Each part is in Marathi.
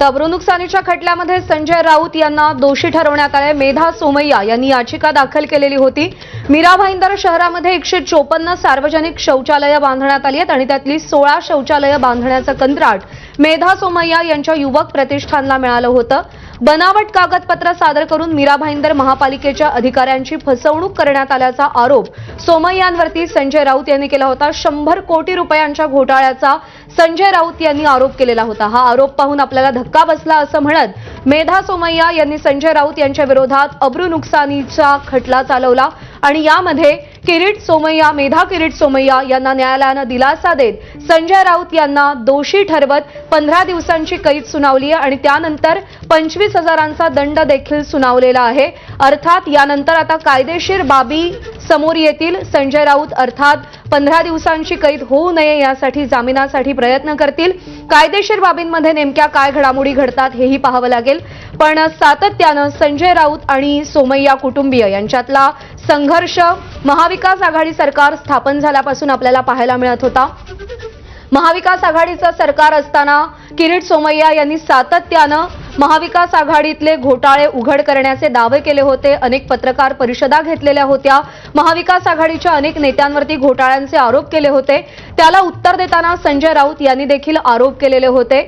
टबरू नुकसानीच्या खटल्यामध्ये संजय राऊत यांना दोषी ठरवण्यात आले मेधा सोमय्या यांनी याचिका दाखल केलेली होती. मीरा भाईंदर शहरामध्ये एकशे चोपन्न सार्वजनिक शौचालयं बांधण्यात आली आहेत आणि त्यातली सोळा शौचालयं बांधण्याचं कंत्राट मेधा सोमय्या यांच्या युवक प्रतिष्ठानला मिळालं होतं. बनावट कागदपत्र सादर करून मीरा भाईंदर महापालिकेच्या अधिकाऱ्यांची फसवणूक करण्यात आल्याचा आरोप सोमय्यांवरती संजय राऊत यांनी केला होता. शंभर कोटी रुपयांच्या घोटाळ्याचा संजय राऊत यांनी आरोप केलेला होता. हा आरोप पाहून आपल्याला धक्का बसला असं म्हणत मेधा सोमय्या यांनी संजय राऊत यांच्या विरोधात अब्रू नुकसानीचा खटला चालवला आणि यामध्ये किरीट सोमय्या मेधा किरीट सोमय्या यांना न्यायालयानं दिलासा देत संजय राऊत यांना दोषी ठरवत पंधरा दिवसांची कैद सुनावली आहे आणि त्यानंतर पंचवीस हजारांचा दंड देखील सुनावलेला आहे. अर्थात यानंतर आता कायदेशीर बाबी समोर येतील. संजय राऊत अर्थात पंधरा दिवसांची कैद होऊ नये यासाठी जामिनासाठी प्रयत्न करतील. कायदेशीर बाबींमध्ये नेमक्या काय घडामोडी घडतात हेही पाहावं लागेल. पण सातत्यानं संजय राऊत आणि सोमय्या कुटुंबीय यांच्यातला संघर्ष महाविकास आघाडी सरकार स्थापन झाल्यापासून आपल्याला पाहायला मिळत होता. महाविकास आघाडीचं सरकार असताना किरीट सोमय्या यांनी सातत्यानं महाविकास आघाडीतले घोटाळे उघड करण्याचे दावे केले होते. अनेक पत्रकार परिषदा घेतलेल्या होत्या. महाविकास आघाडीच्या अनेक नेत्यांवरती घोटाळ्यांचे आरोप केले होते. त्याला उत्तर देताना संजय राऊत यांनी देखील आरोप केलेले होते.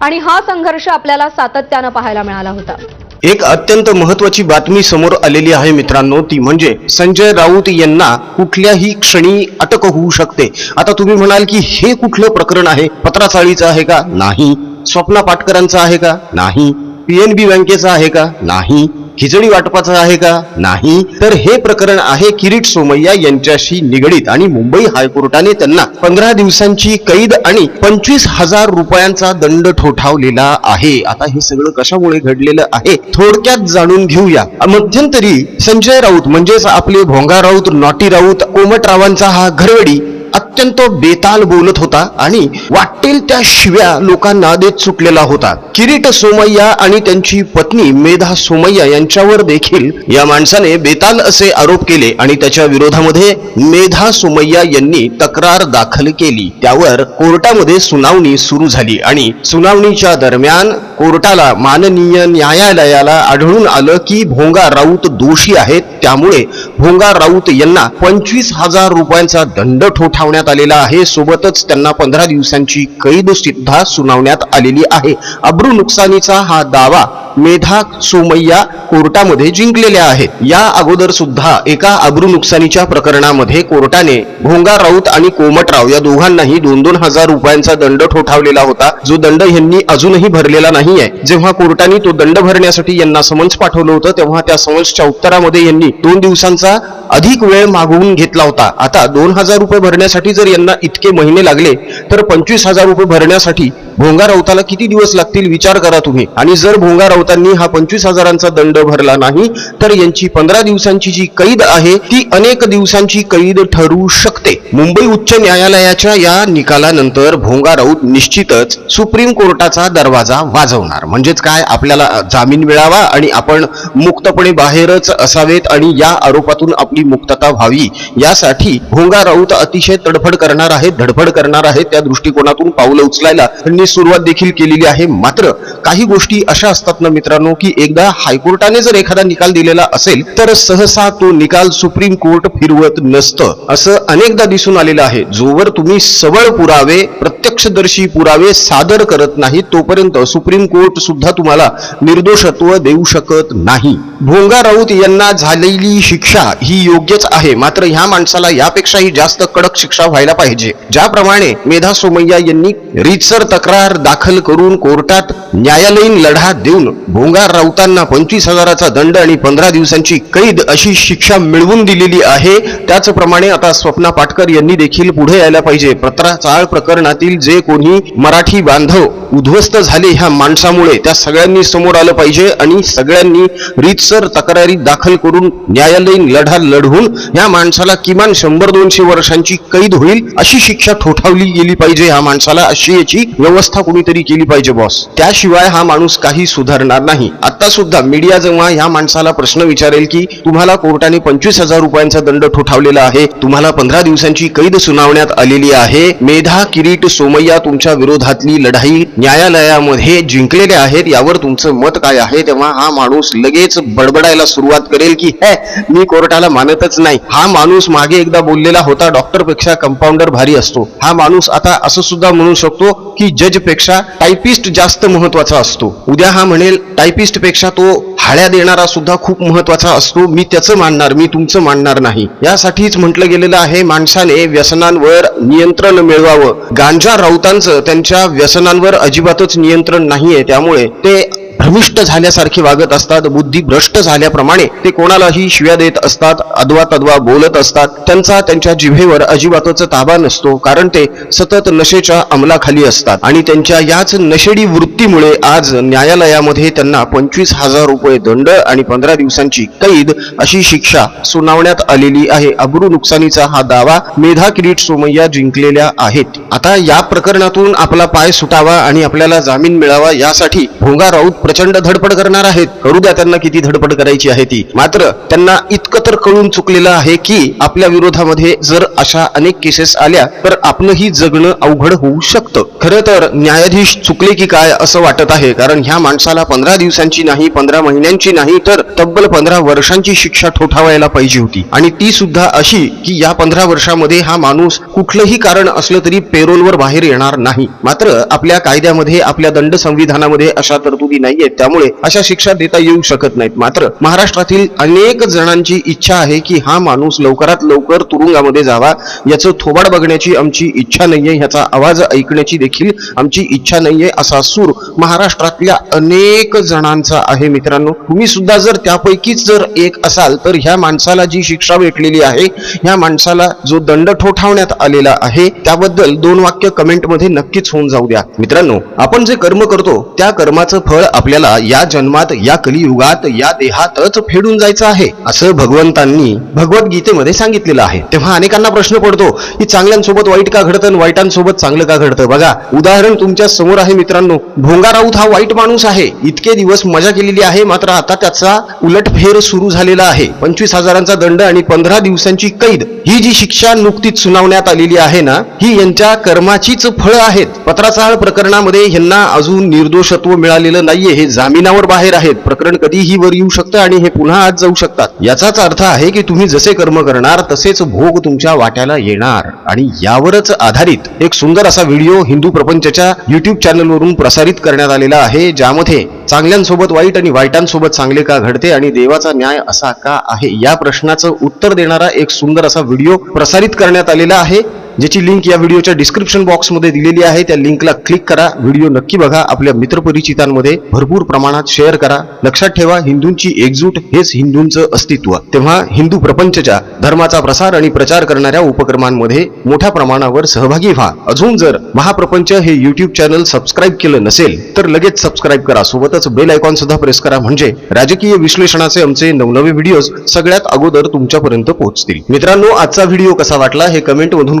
आणि हा संघर्ष आपल्याला सातत्यानं पाहायला मिळाला होता. एक अत्यंत महत्वाची बातमी समोर आलेली आहे मित्रांनो ती म्हणजे संजय राऊत यांना कुठल्याही क्षणी अटक होऊ शकते. आता तुम्ही म्हणाल की हे कुठलं प्रकरण आहे? पत्राचाळीचं आहे का? नाही. स्वप्ना पाटकरांचं आहे का? नाही. पीएनबी बँकेचं आहे का? नाही. खिचडी वाटपाचं आहे का? नाही. तर हे प्रकरण आहे किरीट सोमय्या यांच्याशी निगडीत आणि मुंबई हायकोर्टाने त्यांना पंधरा दिवसांची कैद आणि पंचवीस हजार रुपयांचा दंड ठोठावलेला आहे. आता हे सगळं कशामुळे घडलेलं आहे? थोडक्यात जाणून घेऊया. मध्यंतरी संजय राऊत म्हणजेच आपले भोंगा राऊत नॉटी राऊत कोमटरावांचा हा घरवडी अत्यंत बेताल बोलत होता आणि वाटेल त्या शिव्या लोकांना देत सुटलेला होता. किरीट सोमय्या आणि त्यांची पत्नी मेधा सोमय्या यांच्यावर देखील या माणसाने बेताल असे आरोप केले आणि त्याच्या विरोधामध्ये मेधा सोमय्या यांनी तक्रार दाखल केली. त्यावर कोर्टामध्ये सुनावणी सुरू झाली आणि सुनावणीच्या दरम्यान कोर्टाला माननीय न्यायालयाला आढळून आलं की भोंगा राऊत दोषी आहेत. त्यामुळे भोंगा राऊत यांना पंचवीस हजार रुपयांचा दंड सुनावण्यात आलेला आहे. सोबतच त्यांना पंधरा दिवसांची कैद सुद्धा सुनावण्यात आलेली आहे. अब्रू नुकसानीचा हा दावा मेधा सोमय्या कोर्टामध्ये जिंकलेल्या आहेत. या अगोदर सुद्धा एका अब्रू नुकसानीच्या प्रकरणामध्ये कोर्टाने भोंगा राऊत आणि कोमटराव या दोघांनाही दोन दोन हजार रुपयांचा दंड ठोठावलेला होता. जो दंड यांनी अजूनही भरलेला नाहीये. जेव्हा कोर्टाने तो दंड भरण्यासाठी यांना समन्स पाठवलं होतं तेव्हा त्या समन्सच्या उत्तरामध्ये यांनी दोन दिवसांचा अधिक वेळ मागवून घेतला होता. आता दोन हजार रुपये भरण्यासाठी जर यांना इतके महिने लागले तर पंचवीस हजार रुपये भरण्यासाठी भोंगा राऊताला किती दिवस लागतील विचार करा तुम्ही. आणि जर भोंगा राऊतांनी हा पंचवीस हजारांचा दंड भरला नाही तर यांची पंधरा दिवसांची जी कैद आहे ती अनेक दिवसांची कैद ठरू शकते. मुंबई उच्च न्यायालयाच्या या निकालानंतर भोंगा राऊत निश्चितच सुप्रीम कोर्टाचा दरवाजा वाजवणार. म्हणजेच काय? आपल्याला जामीन मिळावा आणि आपण मुक्तपणे बाहेरच असावेत आणि या आरोपातून आपली मुक्तता व्हावी यासाठी भोंगा राऊत अतिशय तडफड करणार आहेत धडफड करणार आहेत त्या दृष्टिकोनातून पावलं उचलायला त्यांनी सुरुवात देखील केलेली आहे. मात्र काही गोष्टी अशा असतात ना मित्रांनो की एकदा हायकोर्टाने जर एखादा निकाल दिलेला असेल तर सहसा तो निकाल सुप्रीम कोर्ट फिरवत नसतं. असं अनेकदा दिसून आलेलं आहे. जोवर तुम्ही सबळ पुरावे प्रत्यक्षदर्शी पुरावे सादर करत नाही तोपर्यंत सुप्रीम कोर्ट सुद्धा तुम्हाला निर्दोषत्व देऊ शकत नाही. भोंगा राऊत यांना झालेली शिक्षा ही योग्यच आहे मात्र ह्या माणसाला यापेक्षाही जास्त कडक शिक्षा व्हायला पाहिजे. ज्याप्रमाणे मेधा सोमय्या यांनी रीतसर तक्रार दाखल करून कोर्टात न्यायालयीन लढा देऊन भोंगा राऊतांना पंचवीस हजाराचा दंड आणि पंधरा दिवसांची कैद अशी शिक्षा मिळवून दिलेली आहे. त्याचप्रमाणे आता स्वप्ना पाटकर यांनी देखील पुढे यायला पाहिजे. पत्राचाळ प्रकरणातील जे कोणी मराठी बांधव उद्ध्वस्त झाले ह्या माणसामुळे त्या सगळ्यांनी समोर आलं पाहिजे आणि सगळ्यांनी रीतसर तक्रारी दाखल करून न्यायालयीन लढा लढवून या माणसाला किमान शंभर दोनशे वर्षांची कैद होईल अशी शिक्षा ठोठावली गेली पाहिजे ह्या माणसाला. अशी याची व्यवस्था कोणीतरी केली पाहिजे बॉस. त्याशिवाय हा माणूस काही सुधारणार नाही. आता सुद्धा मीडिया जेव्हा ह्या माणसाला प्रश्न विचारेल की तुम्हाला कोर्टाने पंचवीस हजार रुपयांचा दंड ठोठावलेला आहे तुम्हाला पंधरा दिवसांची कैद सुनावण्यात आलेली आहे मेधा किरीट सोमय्या तुमच्या विरोधातली लढाई न्यायालयामध्ये जिंकलेले आहेत यावर तुमचं मत काय आहे? तेव्हा हा माणूस लगेच बडबडायला सुरुवात करेल की हे मी कोर्टाला मानतच नाही. हा माणूस मागे एकदा बोललेला होता डॉक्टरपेक्षा कंपाऊंडर भारी असतो. हा माणूस आता असं सुद्धा म्हणू शकतो की जजपेक्षा टायपिस्ट जास्त महत्त्वाचा असतो. उद्या हा म्हणेल टायपिस्टपेक्षा तो हाळ्या देणारा सुद्धा खूप महत्त्वाचा असतो. मी त्याचं मानणार मी तुमचं मानणार नाही. यासाठीच म्हटलं गेलेलं आहे माणसाने व्यसनांवर नियंत्रण मिळवावं. गांजा राऊतांचं त्यांच्या व्यसनांवर अजिबातच नियंत्रण नाहीये. त्यामुळे ते भ्रमिष्ट झाल्यासारखे वागत असतात बुद्धी भ्रष्ट झाल्याप्रमाणे ते कोणालाही शिव्या देत असतात अदवा तद्वा बोलत असतात. त्यांचा त्यांच्या जिभेवर अजिबातच ताबा नसतो कारण ते सतत नशेच्या अंमलाखाली असतात. आणि त्यांच्या याच नशेडी वृत्तीमुळे आज न्यायालयामध्ये त्यांना पंचवीस हजार रुपये दंड आणि पंधरा दिवसांची कैद अशी शिक्षा सुनावण्यात आलेली आहे. अब्रू नुकसानीचा हा दावा मेधा किरीट सोमय्या जिंकलेल्या आहेत. आता या प्रकरणातून आपला पाय सुटावा आणि आपल्याला जामीन मिळावा यासाठी भोंगा राऊत प्रचंड धडपड करणार आहेत. करू द्या त्यांना किती धडपड करायची आहे ती. मात्र त्यांना इतकं तर कळून चुकलेलं आहे की आपल्या विरोधामध्ये जर अशा अनेक केसेस आल्या तर आपणही जगणं अवघड होऊ शकतं. खरं तर न्यायाधीश चुकले की काय असं वाटत आहे? कारण ह्या माणसाला पंधरा दिवसांची नाही पंधरा महिन्यांची नाही तर तब्बल पंधरा वर्षांची शिक्षा ठोठावायला पाहिजे होती. आणि ती सुद्धा अशी की या पंधरा वर्षामध्ये हा माणूस कुठलंही कारण असलं तरी पेरोलवर बाहेर येणार नाही. मात्र आपल्या कायद्यामध्ये आपल्या दंड संविधानामध्ये अशा तरतुदी नाही. नाहीये. त्यामुळे अशा शिक्षा देता येऊ शकत नाहीत. मात्र महाराष्ट्रातील अनेक जणांची इच्छा आहे की हा माणूस लवकरात लवकर तुरुंगामध्ये जावा. याचं थोबाड बघण्याची आमची इच्छा नाहीये. ह्याचा आवाज ऐकण्याची देखील आमची इच्छा नाहीये असा सूर महाराष्ट्रातल्या अनेक जणांचा आहे मित्रांनो. तुम्ही सुद्धा जर त्यापैकीच जर एक असाल तर ह्या माणसाला जी शिक्षा भेटलेली आहे ह्या माणसाला जो दंड ठोठावण्यात आलेला आहे त्याबद्दल दोन वाक्य कमेंटमध्ये नक्कीच होऊन जाऊ द्या. मित्रांनो आपण जे कर्म करतो त्या कर्माचं फळ आपल्याला या जन्मात या कलियुगात या देहातच फेडून जायचं आहे असं भगवंतांनी भगवद्गीतेमध्ये सांगितलेलं आहे. तेव्हा अनेकांना प्रश्न पडतो की चांगल्यांसोबत वाईट का घडतं आणि वाईटांसोबत चांगलं का घडतं? बघा उदाहरण तुमच्यासमोर आहे मित्रांनो. भोंगा राऊत हा वाईट माणूस आहे. इतके दिवस मजा केलेली आहे मात्र आता त्याचा उलटफेर सुरू झालेला आहे. पंचवीस हजारांचा दंड आणि पंधरा दिवसांची कैद. ही जी शिक्षा नुकतीच सुनावण्यात आलेली आहे ना ही यांच्या कर्माचीच फळं आहेत. पत्राचाळ प्रकरणामध्ये यांना अजून निर्दोषत्व मिळालेलं नाहीये. हे जामिनावर बाहेर आहेत. प्रकरण कधीही वर येऊ शकतं आणि हे पुन्हा आज जाऊ शकतात. याचाच अर्थ आहे की तुम्ही जसे कर्म करणार तसेच भोग तुमच्या वाट्याला येणार. आणि यावरच आधारित एक सुंदर असा व्हिडिओ हिंदू प्रपंचच्या युट्यूब चॅनलवरून प्रसारित करण्यात आलेला आहे ज्यामध्ये चांगल्यांसोबत वाईट आणि वाईटांसोबत चांगले का घडते आणि देवाचा न्याय असा का आहे या प्रश्नाचं उत्तर देणारा एक सुंदर असा व्हिडिओ प्रसारित करण्यात आलेला आहे. ज्याची लिंक या व्हिडिओच्या डिस्क्रिप्शन बॉक्समध्ये दिलेली आहे त्या लिंकला क्लिक करा. व्हिडिओ नक्की बघा. आपल्या मित्रपरिचितांमध्ये भरपूर प्रमाणात शेअर करा. लक्षात ठेवा हिंदूंची एकजूट हेच हिंदूंचं अस्तित्व. तेव्हा हिंदू प्रपंचच्या धर्माचा प्रसार आणि प्रचार करणाऱ्या उपक्रमांमध्ये मोठ्या प्रमाणावर सहभागी व्हा. अजून जर महाप्रपंच हे युट्यूब चॅनल सबस्क्राईब केलं नसेल तर लगेच सबस्क्राईब करा. सोबतच बेल आयकॉन सुद्धा प्रेस करा. म्हणजे राजकीय विश्लेषणाचे आमचे नवनवे व्हिडिओज सगळ्यात अगोदर तुमच्यापर्यंत पोहोचतील. मित्रांनो आजचा व्हिडिओ कसा वाटला हे कमेंट मधून